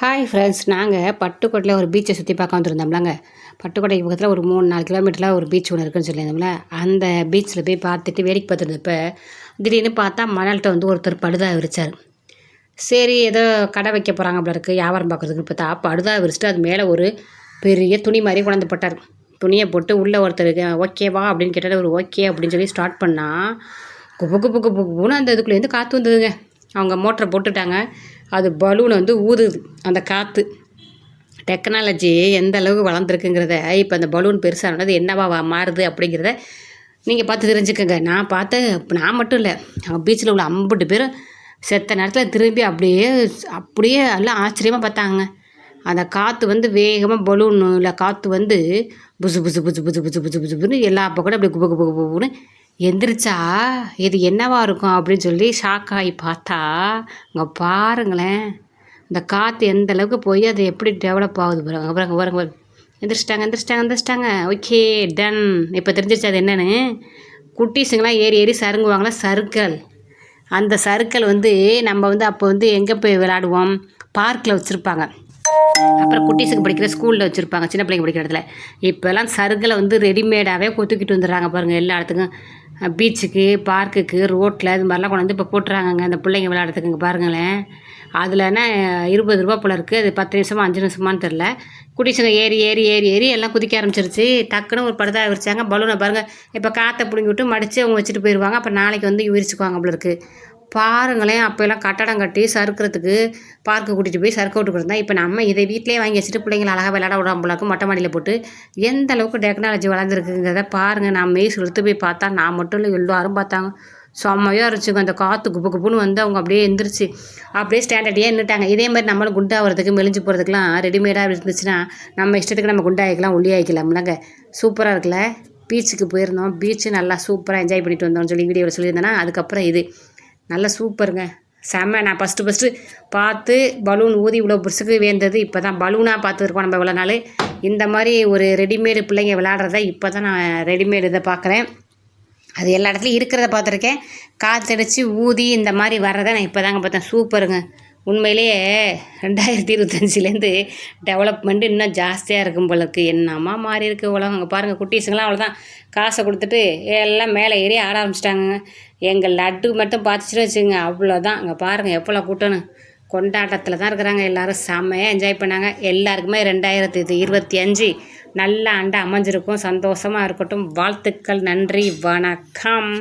Hi friends நாங்கள் பட்டுக்கோட்டையில் ஒரு பீச்சை சுற்றி பார்க்க வந்துருந்தோம்லங்க. பட்டுக்கோட்டை பக்கத்தில் ஒரு மூணு நாலு கிலோமீட்டரில் ஒரு பீச் ஒன்று இருக்குன்னு சொல்லியிருந்தோம்ல. அந்த பீச்சில் போய் பார்த்துட்டு வேடிக்கை பார்த்துருந்தப்ப திடீர்னு பார்த்தா மணல்கிட்ட வந்து ஒருத்தர் படுதா விரிச்சார். சரி ஏதோ கடை வைக்க போகிறாங்க அப்படி இருக்குது வியாபாரம் பார்க்குறதுக்கு பார்த்தா படுதா விரிச்சிட்டு அது மேலே ஒரு பெரிய துணி மாதிரி கொண்டாந்து போட்டார். துணியை போட்டு உள்ளே ஒருத்தருக்கு ஓகேவா அப்படின்னு கேட்டால் ஒரு ஓகே அப்படின்னு சொல்லி ஸ்டார்ட் பண்ணால் குப்பு குப்பு குப்பு குப்புன்னு அந்த இதுக்குள்ளேருந்து காற்று வந்ததுங்க. அவங்க மோட்டரை போட்டுட்டாங்க. அது பலூன் வந்து ஊதுது அந்த காற்று டெக்னாலஜி எந்த அளவுக்கு வளர்ந்துருக்குங்கிறத இப்போ அந்த பலூன் பெருசானது என்னவா மாறுது அப்படிங்கிறத நீங்கள் பார்த்து தெரிஞ்சுக்கோங்க. நான் பார்த்த நான் மட்டும் இல்லை பீச்சில் உள்ள ஐம்பது பேரும் செத்த நேரத்தில் திரும்பி அப்படியே அப்படியே எல்லாம் ஆச்சரியமாக பார்த்தாங்க. அந்த காற்று வந்து வேகமாக பலூனில் காற்று வந்து புசு புசு புசு புசு புசு புசு புசுன்னு எல்லா பக்கம் அப்படியே குபு குபு குபுன்னு எந்திரிச்சா இது என்னவா இருக்கும்? அப்படின்னு சொல்லி ஷாக் ஆகி பார்த்தா அங்கே பாருங்களேன் இந்த காற்று எந்த அளவுக்கு போய் அது எப்படி டெவலப் ஆகுது பாருங்க பாருங்க பாருங்க எந்திரிச்சிட்டாங்க எந்திரிச்சிட்டாங்க எந்திரிச்சிட்டாங்க. ஓகே டன் இப்போ தெரிஞ்சிருச்சு அது என்னென்னு? குட்டீஸுங்களாம் ஏறி ஏறி சருங்குவாங்களா? சர்க்கல் அந்த சர்க்கிள் வந்து நம்ம வந்து அப்போ வந்து எங்கே போய் விளாடுவோம் பார்க்கில் வச்சுருப்பாங்க. அப்புறம் குட்டீஸுக்கு படிக்கிற ஸ்கூலில் வச்சுருப்பாங்க சின்ன பிள்ளைங்க படிக்கிற இடத்துல. இப்போல்லாம் சருகளை வந்து ரெடிமேடாகவே கொத்துக்கிட்டு வந்துடுறாங்க பாருங்கள் எல்லா இடத்துக்கும். பீச்சுக்கு பார்க்குக்கு ரோட்டில் இது மாதிரிலாம் கொண்டு வந்து இப்போ போட்டுறாங்கங்க அந்த பிள்ளைங்க விளையாடுறதுக்குங்க பாருங்களேன். அதில்னா இருபது ரூபா போல் இருக்குது அது பத்து நிமிஷமா அஞ்சு நிமிஷமானு தெரில குட்டிசுங்க ஏறி ஏறி ஏறி ஏறி எல்லாம் குதிக்க ஆரம்பிச்சிருச்சு. டக்குன்னு ஒரு படுதா விரிச்சாங்க பலூனை பாருங்கள் இப்போ காற்றை பிடுங்கி விட்டு மடித்து அவங்க வச்சுட்டு போயிடுவாங்க அப்போ நாளைக்கு வந்து விரிச்சுக்குவாங்க அப்படி இருக்குது பாருங்களேன். அப்போல்லாம் கட்டடம் கட்டி சறுக்கிறதுக்கு பார்க்கு கூட்டிகிட்டு போய் சறுக்க விட்டு இருந்தால் இப்போ நம்ம இதை வீட்டிலே வாங்கி வச்சுட்டு பிள்ளைங்களை அழகாக விளையாட விடாமலாக்கும் மொட்டை மாடியில் போட்டு எந்த அளவுக்கு டெக்னாலஜி வளர்ந்துருக்குங்கிறத பாருங்கள் நான் மெய் செலுத்து போய் பார்த்தா நான் மட்டும் இல்லை எல்லோரும் பார்த்தாங்க. செம்மையாக இருந்துச்சுங்க. அந்த காற்று குப்பு குப்புன்னு வந்து அவங்க அப்படியே எந்திரிச்சு அப்படியே ஸ்டாண்டர்டியாக நின்றுட்டாங்க இதே மாதிரி நம்மளும் குண்டாகிறதுக்கு மெலிஞ்சு போகிறதுக்குலாம் ரெடிமேடாக இருந்துச்சுன்னா நம்ம இஷ்டத்துக்கு நம்ம குண்டாயிக்கலாம் ஒல்லி ஆகிக்கலாம்லங்க சூப்பராக இருக்குல்ல பீச்சுக்கு போயிருந்தோம். பீச்சு நல்லா சூப்பராக என்ஜாய் பண்ணிட்டு வந்தோம்னு சொல்லி வீடியோவில் சொல்லியிருந்தேன்னா அதுக்கப்புறம் இது. நல்லா சூப்பருங்க. செம்ம நான் ஃபஸ்ட்டு ஃபஸ்ட்டு பார்த்து பலூன் ஊதி இவ்வளோ புதுசுக்கு வேந்தது இப்போ தான் பலூனாக பார்த்துருக்கோம் நம்ம இவ்வளோ நாள். இந்த மாதிரி ஒரு ரெடிமேடு பிள்ளைங்க விளாட்றத இப்போ தான் நான் ரெடிமேடு இதை பார்க்குறேன். அது எல்லா இடத்துலையும் இருக்கிறத பார்த்துருக்கேன். காற்றடிச்சு ஊதி இந்த மாதிரி வர்றதை நான் இப்போ தாங்க பார்த்தேன். சூப்பருங்க. உண்மையிலேயே ரெண்டாயிரத்தி இருபத்தஞ்சிலேருந்து டெவலப்மெண்ட் இன்னும் ஜாஸ்தியாக இருக்கும் போல இருக்குது என்னம்மா மாறி இருக்குது உலகம். அங்கே பாருங்கள் குட்டீஸுங்களாம் அவ்வளோதான் காசை கொடுத்துட்டு எல்லாம் மேலே ஏறி ஆட ஆரம்பிச்சிட்டாங்க. எங்கள் லட்டு மட்டும் பார்த்துச்சுன்னு வச்சுங்க அவ்வளோதான் அங்கே பாருங்கள் எப்போல்லாம் கூட்டணும் கொண்டாட்டத்தில் தான் இருக்கிறாங்க எல்லோரும். செம்மையாக என்ஜாய் பண்ணாங்க. எல்லாருக்குமே ரெண்டாயிரத்தி இருபத்தி அஞ்சு நல்ல ஆண்டு அமைஞ்சிருக்கும். சந்தோஷமாக இருக்கட்டும். வாழ்த்துக்கள் நன்றி வணக்கம்.